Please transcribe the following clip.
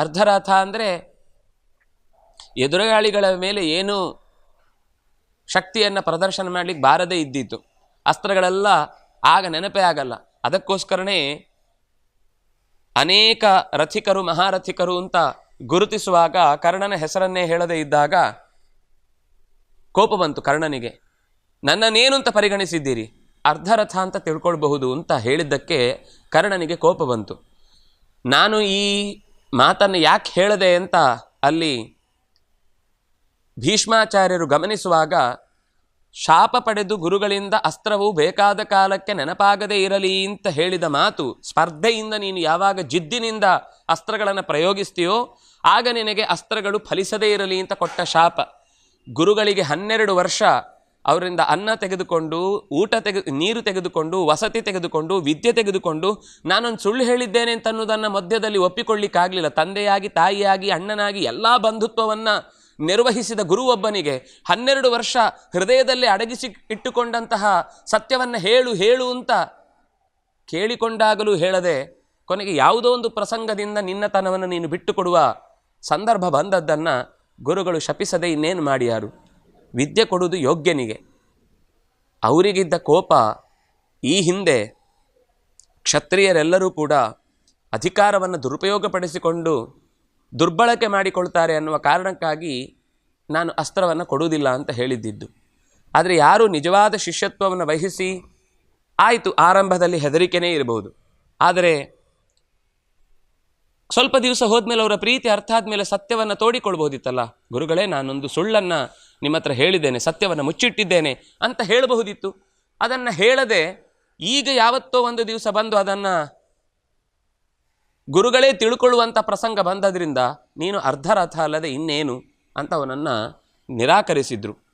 ಅರ್ಧರಥ ಅಂದರೆ ಎದುರುಗಾಳಿಗಳ ಮೇಲೆ ಏನು ಶಕ್ತಿಯನ್ನು ಪ್ರದರ್ಶನ ಮಾಡಲಿಕ್ಕೆ ಬಾರದೇ ಇದ್ದಿತ್ತು. ಅಸ್ತ್ರಗಳೆಲ್ಲ ಆಗ ನೆನಪೇ ಆಗಲ್ಲ. ಅದಕ್ಕೋಸ್ಕರನೇ ಅನೇಕ ರಥಿಕರು, ಮಹಾರಥಿಕರು ಅಂತ ಗುರುತಿಸುವಾಗ ಕರ್ಣನ ಹೆಸರನ್ನೇ ಹೇಳದೇ ಇದ್ದಾಗ ಕೋಪ ಬಂತು ಕರ್ಣನಿಗೆ. ನನ್ನನ್ನೇನು ಅಂತ ಪರಿಗಣಿಸಿದ್ದೀರಿ? ಅರ್ಧರಥ ಅಂತ ತಿಳ್ಕೊಳ್ಬಹುದು ಅಂತ ಹೇಳಿದ್ದಕ್ಕೆ ಕರ್ಣನಿಗೆ ಕೋಪ ಬಂತು. ನಾನು ಈ ಮಾತನ್ನು ಯಾಕೆ ಹೇಳದೆ ಅಂತ ಅಲ್ಲಿ ಭೀಷ್ಮಾಚಾರ್ಯರು ಗಮನಿಸುವಾಗ, ಶಾಪ ಪಡೆದು ಗುರುಗಳಿಂದ ಅಸ್ತ್ರವು ಬೇಕಾದ ಕಾಲಕ್ಕೆ ನೆನಪಾಗದೇ ಇರಲಿ ಅಂತ ಹೇಳಿದ ಮಾತು, ಸ್ಪರ್ಧೆಯಿಂದ ನೀನು ಯಾವಾಗ ಜಿದ್ದಿನಿಂದ ಅಸ್ತ್ರಗಳನ್ನು ಪ್ರಯೋಗಿಸ್ತೀಯೋ, ಆಗ ನಿನಗೆ ಅಸ್ತ್ರಗಳು ಫಲಿಸದೇ ಇರಲಿ ಅಂತ ಕೊಟ್ಟ ಶಾಪ. ಗುರುಗಳಿಗೆ ಹನ್ನೆರಡು ವರ್ಷ ಅವರಿಂದ ಅನ್ನ ತೆಗೆದುಕೊಂಡು, ಊಟ ತೆಗೆ ನೀರು ತೆಗೆದುಕೊಂಡು, ವಸತಿ ತೆಗೆದುಕೊಂಡು, ವಿದ್ಯೆ ತೆಗೆದುಕೊಂಡು ನಾನೊಂದು ಸುಳ್ಳು ಹೇಳಿದ್ದೇನೆ ಅಂತ ಅನ್ನೋದನ್ನು ಮಧ್ಯದಲ್ಲಿ ಒಪ್ಪಿಕೊಳ್ಳಿಕ್ಕಾಗಲಿಲ್ಲ. ತಂದೆಯಾಗಿ, ತಾಯಿಯಾಗಿ, ಅಣ್ಣನಾಗಿ ಎಲ್ಲ ಬಂಧುತ್ವವನ್ನು ನಿರ್ವಹಿಸಿದ ಗುರು ಒಬ್ಬನಿಗೆ ಹನ್ನೆರಡು ವರ್ಷ ಹೃದಯದಲ್ಲಿ ಅಡಗಿಸಿ ಇಟ್ಟುಕೊಂಡಂತಹ ಸತ್ಯವನ್ನು ಹೇಳು ಹೇಳು ಅಂತ ಕೇಳಿಕೊಂಡಾಗಲೂ ಹೇಳದೆ ಕೊನೆಗೆ ಯಾವುದೋ ಒಂದು ಪ್ರಸಂಗದಿಂದ ನಿನ್ನತನವನ್ನು ನೀನು ಬಿಟ್ಟುಕೊಡುವ ಸಂದರ್ಭ ಬಂದದ್ದನ್ನು ಗುರುಗಳು ಶಪಿಸದೆ ಇನ್ನೇನು ಮಾಡಿಯಾರು? ವಿದ್ಯೆ ಕೊಡುವುದು ಯೋಗ್ಯನಿಗೆ. ಅವರಿಗಿದ್ದ ಕೋಪ ಈ ಹಿಂದೆ ಕ್ಷತ್ರಿಯರೆಲ್ಲರೂ ಕೂಡ ಅಧಿಕಾರವನ್ನು ದುರುಪಯೋಗಪಡಿಸಿಕೊಂಡು ದುರ್ಬಳಕೆ ಮಾಡಿಕೊಳ್ತಾರೆ ಅನ್ನುವ ಕಾರಣಕ್ಕಾಗಿ ನಾನು ಅಸ್ತ್ರವನ್ನು ಕೊಡುವುದಿಲ್ಲ ಅಂತ ಹೇಳಿದ್ದಿದ್ದು. ಆದರೆ ಯಾರು ನಿಜವಾದ ಶಿಷ್ಯತ್ವವನ್ನು ವಹಿಸಿ ಆಯಿತು ಆರಂಭದಲ್ಲಿ ಹೆದರಿಕೆನೇ ಇರಬಹುದು. ಆದರೆ ಸ್ವಲ್ಪ ದಿವಸ ಹೋದ್ಮೇಲೆ ಅವರ ಪ್ರೀತಿ ಅರ್ಥ ಆದಮೇಲೆ ಸತ್ಯವನ್ನು ತೋಡಿಕೊಳ್ಬಹುದಿತ್ತಲ್ಲ ಗುರುಗಳೇ, ನಾನೊಂದು ಸುಳ್ಳನ್ನು ನಿಮ್ಮ ಹತ್ರ ಹೇಳಿದ್ದೇನೆ, ಸತ್ಯವನ್ನು ಮುಚ್ಚಿಟ್ಟಿದ್ದೇನೆ ಅಂತ ಹೇಳಬಹುದಿತ್ತು. ಅದನ್ನು ಹೇಳದೆ ಈಗ ಯಾವತ್ತೋ ಒಂದು ದಿವಸ ಬಂದು ಅದನ್ನು ಗುರುಗಳೇ ತಿಳ್ಕೊಳ್ಳುವಂಥ ಪ್ರಸಂಗ ಬಂದದ್ರಿಂದ ನೀನು ಅರ್ಧರಥ ಅಲ್ಲದೆ ಇನ್ನೇನು ಅಂತ ಅವನನ್ನು ನಿರಾಕರಿಸಿದ್ರು.